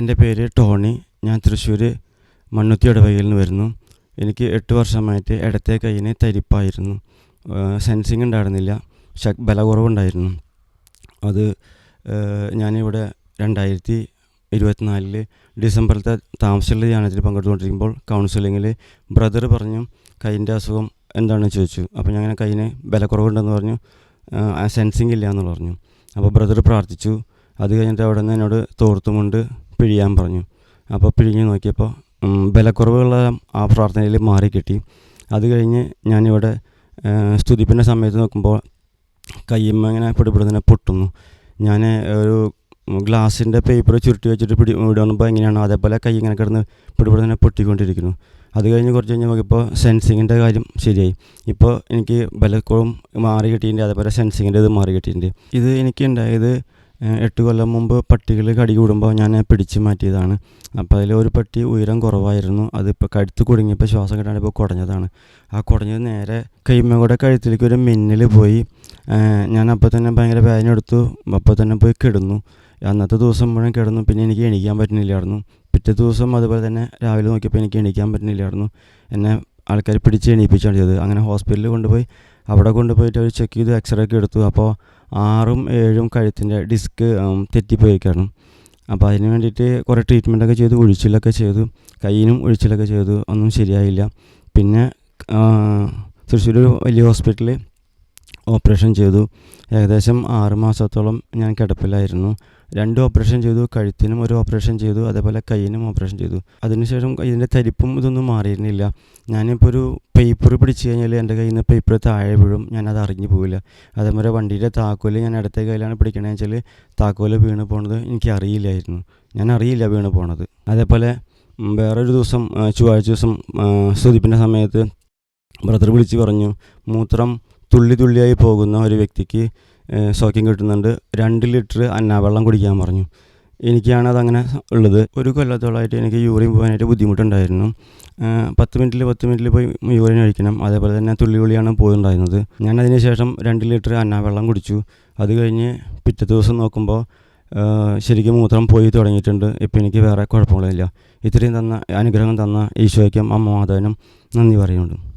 എന്റെ പേര് ടോണി. ഞാൻ തൃശ്ശൂർ മണ്ണുത്തി ഇടവകയിൽ നിന്ന് വരുന്നു. എനിക്ക് എട്ട് വർഷമായിട്ട് ഇടത്തെ കൈയിന് തരിപ്പായിരുന്നു. സെൻസിങ് ഉണ്ടായിരുന്നില്ല. ശക് ബലകുറവുണ്ടായിരുന്നു. അത് ഞാനിവിടെ രണ്ടായിരത്തി ഇരുപത്തിനാലിൽ ഡിസംബറിലത്തെ താമസിച്ചുള്ള ധ്യാനത്തിൽ പങ്കെടുത്തുകൊണ്ടിരിക്കുമ്പോൾ കൗൺസിലിങ്ങിൽ ബ്രദർ പറഞ്ഞു കൈയിന്റെ അസുഖം എന്താണെന്ന് ചോദിച്ചു. അപ്പോൾ ഞാൻ അങ്ങനെ കൈയിന് ബലക്കുറവുണ്ടെന്ന് പറഞ്ഞു. സെൻസിങ് ഇല്ല എന്ന് പറഞ്ഞു. അപ്പോൾ ബ്രദർ പ്രാർത്ഥിച്ചു. അത് കഴിഞ്ഞിട്ട് അവിടെ നിന്ന് എന്നോട് തോർത്തുമുണ്ട്. പിഴിയാൻ പറഞ്ഞു. അപ്പോൾ പിഴിഞ്ഞ് നോക്കിയപ്പോൾ ഉം, ആ പ്രാർത്ഥനയിൽ മാറി കിട്ടി. അത് കഴിഞ്ഞ് ഞാനിവിടെ സ്തുതിപ്പിന്റെ സമയത്ത് നോക്കുമ്പോൾ കയ്യമ്മ ഇങ്ങനെ പിടിപിടുന്നതിനെ പൊട്ടുന്നു. ഞാൻ ഒരു ഗ്ലാസിന്റെ പേപ്പർ ചുരുട്ടി വെച്ചിട്ട് പിടി ഇടുമ്പോൾ എങ്ങനെയാണോ അതേപോലെ കൈ ഇങ്ങനെ കിടന്ന് പിടിപിടുന്നതിനെ പൊട്ടിക്കൊണ്ടിരിക്കുന്നു. അത് കഴിഞ്ഞ് കുറച്ച് കഴിഞ്ഞ് നോക്കിയപ്പോൾ സെൻസിങ്ങിന്റെ കാര്യം ശരിയായി. ഇപ്പോൾ എനിക്ക് ബലക്കുറവും മാറി കിട്ടിയിട്ടുണ്ട് അതേപോലെ സെൻസിങ്ങിന്റെ ഇത് മാറി കിട്ടിയിട്ടുണ്ട്. ഇത് എനിക്ക് ഉണ്ടായത് എട്ട് കൊല്ലം മുമ്പ് പട്ടികൾ കടി കൂടുമ്പോൾ ഞാൻ പിടിച്ച് മാറ്റിയതാണ്. അപ്പോൾ അതിൽ ഒരു പട്ടി ഉയരം കുറവായിരുന്നു. അതിപ്പോൾ കഴുത്ത് കുടുങ്ങിയപ്പോൾ ശ്വാസം കിട്ടാണ്ട് ഇപ്പോൾ കുടഞ്ഞതാണ്. ആ കുടഞ്ഞത് നേരെ കൈമ കൂടെ കഴുത്തിലേക്ക് ഒരു മിന്നൽ പോയി. ഞാൻ അപ്പോൾ തന്നെ ഭയങ്കര വേദന എടുത്തു. അപ്പോൾ തന്നെ പോയി കിടന്നു. അന്നത്തെ ദിവസം മുഴുവൻ കിടന്നു. പിന്നെ എനിക്ക് എണീക്കാൻ പറ്റുന്നില്ലായിരുന്നു. പിറ്റേ ദിവസം അതുപോലെ തന്നെ രാവിലെ നോക്കിയപ്പോൾ എനിക്ക് എണീക്കാൻ പറ്റുന്നില്ലായിരുന്നു. എന്നെ ആൾക്കാർ പിടിച്ച് എണീപ്പിച്ചാണ് ചെയ്തത് അങ്ങനെ ഹോസ്പിറ്റലിൽ കൊണ്ടുപോയി. അവിടെ കൊണ്ടുപോയിട്ട് അവർ ചെക്ക് ചെയ്ത് എക്സ്റേ ഒക്കെ എടുത്തു. അപ്പോൾ ആറും ഏഴും കഴുത്തിന്റെ ഡിസ്ക് തെറ്റിപ്പോയിരിക്കണം അപ്പോൾ അതിന് വേണ്ടിയിട്ട് കുറേ ട്രീറ്റ്മെന്റൊക്കെ ചെയ്തു ഒഴിച്ചിലൊക്കെ ചെയ്തു കയ്യിനും ഒഴിച്ചിലൊക്കെ ചെയ്തു ഒന്നും ശരിയായില്ല. പിന്നെ തൃശ്ശൂർ വലിയ ഹോസ്പിറ്റലിൽ ഓപ്പറേഷൻ ചെയ്തു. ഏകദേശം ആറ് മാസത്തോളം ഞാൻ കിടപ്പിലായിരുന്നു. രണ്ട് ഓപ്പറേഷൻ ചെയ്തു. കഴുത്തിനും ഒരു ഓപ്പറേഷൻ ചെയ്തു. അതേപോലെ കയ്യിനും ഓപ്പറേഷൻ ചെയ്തു. അതിനുശേഷം ഇതിന്റെ തരിപ്പും ഇതൊന്നും മാറിയിരുന്നില്ല. ഞാനിപ്പോൾ ഒരു പേപ്പർ പിടിച്ചു കഴിഞ്ഞാൽ എന്റെ കയ്യിൽ നിന്ന് പേപ്പർ താഴെ വീഴും. ഞാനത് അറിഞ്ഞു പോവില്ല. അതേപോലെ വണ്ടിയുടെ താക്കോൽ ഞാൻ ഇടത്തെ കയ്യിലാണ് പിടിക്കണമെന്ന് വെച്ചാൽ താക്കോൽ വീണ് പോണത് എനിക്ക് അറിയില്ലായിരുന്നു ഞാൻ അറിയില്ല വീണ് പോണത്. അതേപോലെ വേറൊരു ദിവസം ചൊവ്വാഴ്ച ദിവസം സ്തുതിപ്പിന്റെ സമയത്ത് ബ്രദർ വിളിച്ച് പറഞ്ഞു മൂത്രം തുള്ളി തുള്ളിയായി പോകുന്ന ഒരു വ്യക്തിക്ക് സൗഖ്യം കിട്ടുന്നുണ്ട്. രണ്ട് ലിറ്റർ അന്നാവെള്ളം കുടിക്കാൻ പറഞ്ഞു. എനിക്കാണ് അതങ്ങനെ ഉള്ളത്. ഒരു കൊല്ലത്തോളമായിട്ട് എനിക്ക് യൂറിൻ പോകാനായിട്ട് ബുദ്ധിമുട്ടുണ്ടായിരുന്നു. പത്ത് മിനിറ്റിൽ പത്ത് മിനിറ്റിൽ പോയി യൂറിൻ കഴിക്കണം അതേപോലെ തന്നെ തുള്ളി തുള്ളിയാണ് പോയിട്ടുണ്ടായിരുന്നത്. ഞാൻ അതിന് ശേഷം രണ്ട് ലിറ്റർ അന്നാവെള്ളം കുടിച്ചു. അത് കഴിഞ്ഞ് പിറ്റേ ദിവസം നോക്കുമ്പോൾ ശരിക്കും മൂത്രം പോയി തുടങ്ങിയിട്ടുണ്ട്. ഇപ്പോൾ എനിക്ക് വേറെ കുഴപ്പങ്ങളില്ല ഇത്രയും തന്ന അനുഗ്രഹം തന്ന ഈശോയ്ക്കും അമ്മ മാധവനും നന്ദി പറയുന്നുണ്ട്.